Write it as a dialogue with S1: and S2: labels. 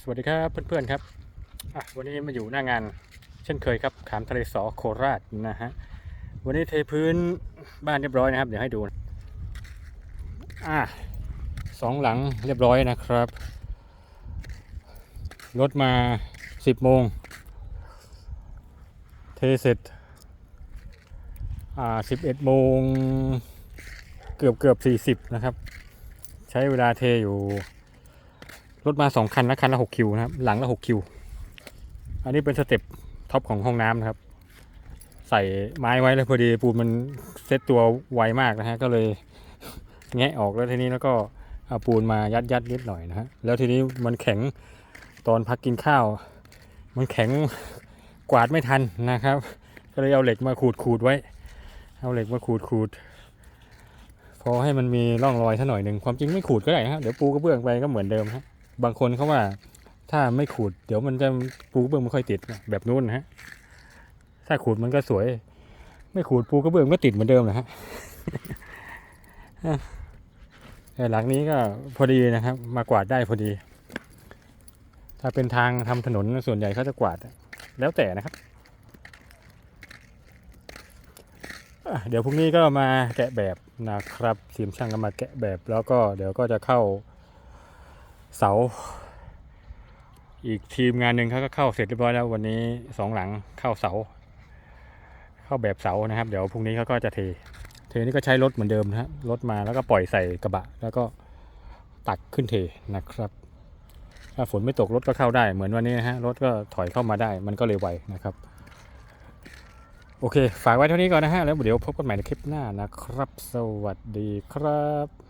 S1: สวัสดีครับเพื่อนๆครับวันนี้มาอยู่หน้างานเช่นเคยครับ ขามทะเลสอโคราชนะฮะวันนี้เทพื้นบ้านเรียบร้อยนะครับ เดี๋ยวให้ดูอะสองหลังเรียบร้อยนะครับรถมา10โมงเทเสร็จอ่า11โมงเกือบเกือบ40นะครับ ใช้เวลาเทอยู่ รถมาสองคันนะคันละหกคิวนะครับ หลังละหกคิว อันนี้เป็นสเต็ปท็อปของห้องน้ำนะครับ ใส่ไม้ไว้แล้วพอดีปูนมันเซตตัวไวมากนะฮะก็เลยแงะออกแล้วทีนี้แล้วก็เอาปูนมายัดยัดนิดหน่อยนะฮะแล้วทีนี้มันแข็งตอนพักกินข้าว มันแข็งกวาดไม่ทันนะครับ ก็เลยเอาเหล็กมาขูดขูดไว้ เอาเหล็กมาขูดขูดพอให้มันมีร่องรอยสักหน่อยหนึ่งความจริงไม่ขูดก็ได้นะฮะเดี๋ยวปูกระเบื้องไปก็เหมือนเดิมฮะ บางคนเขาว่า ถ้าไม่ขูด เดี๋ยวมันจะปูกระเบื้องไม่ค่อยติดแบบนู้นนะฮะ ถ้าขูดมันก็สวย ไม่ขูดปูกระเบื้องก็ติดเหมือนเดิมนะฮะแต่หลังนี้ก็พอดีนะครับ มากวาดได้พอดี ถ้าเป็นทางทำถนนส่วนใหญ่เขาจะกวาด แล้วแต่นะครับเดี๋ยวพรุ่งนี้ก็มาแกะแบบนะครับทีมช่างก็มาแกะแบบ แล้วก็เดี๋ยวก็จะเข้า เสา อีกทีมงานหนึ่งเขาก็เข้าเสร็จเรียบร้อยแล้ววันนี้สองหลังเข้าเสา เข้าแบบเสานะครับ เดี๋ยวพรุ่งนี้เขาก็จะเท เทนี่ก็ใช้รถเหมือนเดิมนะฮะรถมาแล้วก็ปล่อยใส่กระบะ แล้วก็ตักขึ้นเทนะครับ ถ้าฝนไม่ตกรถก็เข้าได้ เหมือนวันนี้นะฮะรถก็ถอยเข้ามาได้ มันก็เลยไวนะครับ โอเค ฝากไว้เท่านี้ก่อนนะฮะแล้วเดี๋ยวพบกันใหม่ในคลิปหน้านะครับ สวัสดีครับ